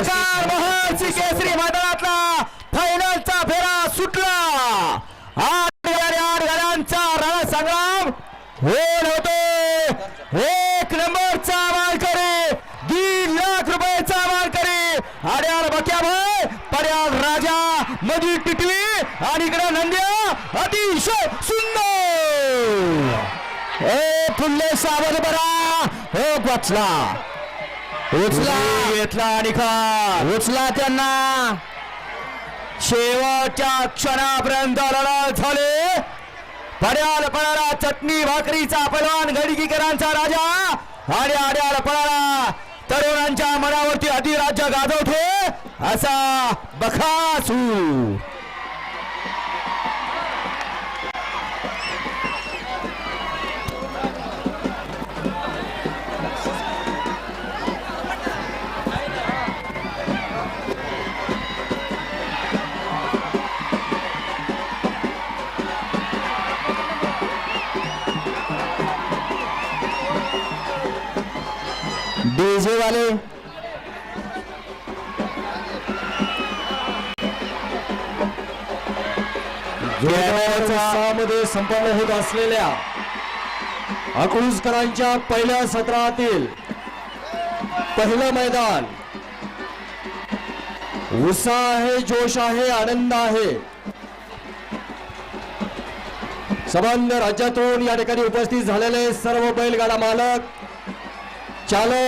नमस्कार महर्षी केसरी मैदानातला फायनलचा फेरा सुटला. आठ आणि आठ गाड्यांचा रणसंग्राम होत होतो. एक नंबरचा मालकरी दीड लाख रुपयाचा मालकरी आड्याल बक्याभाई पर्याल राजा मधी टिटवी आणि इकडे नंद्या अतिशय सुंदर. ए फुल्ले सावध बरा हो वाचला. उचला. घेतला निकाल उचला त्यांना. शेवटच्या क्षणापर्यंत लढत झाले. पड्याल पडाला चटणी भाकरीचा पलवान गडकीकरांचा राजा. आणि आड्याल पडाला तरुणांच्या मनावरती अधिराज्य गाजवतो. असा बखासू. डीजे वाले। मध्ये संपन्न होत असलेल्या अकलूजकरांच्या पहिल्या सत्रातील पहिलं मैदान. उत्साह आहे जोश आहे आनंद आहे. संबंध राज्यातून या ठिकाणी उपस्थित झालेले सर्व बैलगाडा मालक ચાલો